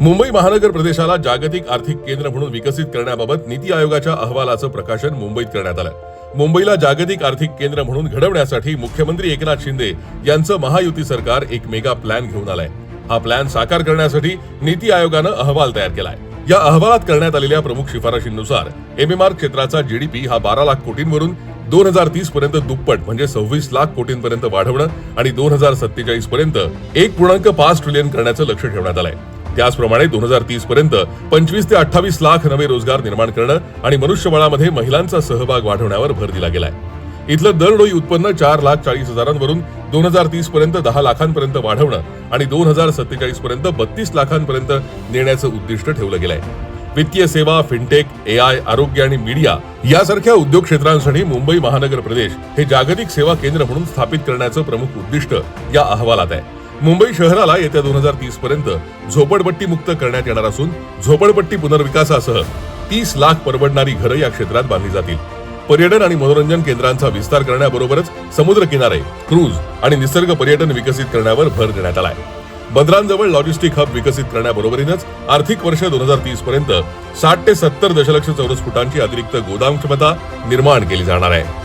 मुंबई महानगर प्रदेशाला जागतिक आर्थिक केंद्र म्हणून विकसित करण्याबाबत नीती आयोगाच्या अहवालाचं प्रकाशन मुंबईत करण्यात आलं. मुंबईला जागतिक आर्थिक केंद्र म्हणून घडवण्यासाठी मुख्यमंत्री एकनाथ शिंदे यांचं महायुती सरकार एक मेगा प्लॅन घेऊन आलाय. हा प्लॅन साकार करण्यासाठी नीती आयोगानं अहवाल तयार केलाय. या अहवालात करण्यात आलेल्या प्रमुख शिफारशींनुसार एमएमआर क्षेत्राचा जीडीपी हा बारा लाख कोटींवरून दोन हजार तीस पर्यंत दुप्पट म्हणजे सव्वीस लाख कोटींपर्यंत वाढवणं आणि दोन हजार सत्तेचाळीस पर्यंत एक पूर्णांक पाच ट्रिलियन करण्याचं लक्ष ठेवण्यात आलंय. त्याचप्रमाणे दोन हजार तीस पर्यंत पंचवीस ते अठ्ठावीस लाख नवे रोजगार निर्माण करणं आणि मनुष्यबळामध्ये महिलांचा सहभाग वाढवण्यावर भर दिला गेलाय. इथलं दरडोई उत्पन्न चार लाख चाळीस हजारांवरून दोन हजार तीस पर्यंत दहा लाखांपर्यंत वाढवणं आणि दोन हजार सत्तेचाळीस पर्यंत बत्तीस लाखांपर्यंत नेण्याचं उद्दिष्ट ठेवलं गेलंय. वित्तीय सेवा फिनटेक ए आय आरोग्य आणि मीडिया यासारख्या उद्योग क्षेत्रांसाठी मुंबई महानगर प्रदेश हे जागतिक सेवा केंद्र म्हणून स्थापित करण्याचं प्रमुख उद्दिष्ट या अहवालात आहे. मुंबई शहराला येत्या दोन हजार तीस पर्यंत झोपडपट्टी मुक्त करण्यात येणार असून झोपडपट्टी पुनर्विकासासह तीस लाख परवडणारी घरं या क्षेत्रात बांधली जातील. पर्यटन आणि मनोरंजन केंद्रांचा विस्तार करण्याबरोबरच समुद्र किनारे क्रूज आणि निसर्ग पर्यटन विकसित करण्यावर भर देण्यात आलाय. बंदरांजवळ लॉजिस्टिक हब विकसित करण्याबरोबरीनच आर्थिक वर्ष दोन हजार तीस पर्यंत साठ ते सत्तर दशलक्ष चौरस फुटांची अतिरिक्त गोदाम क्षमता निर्माण केली जाणार आहे.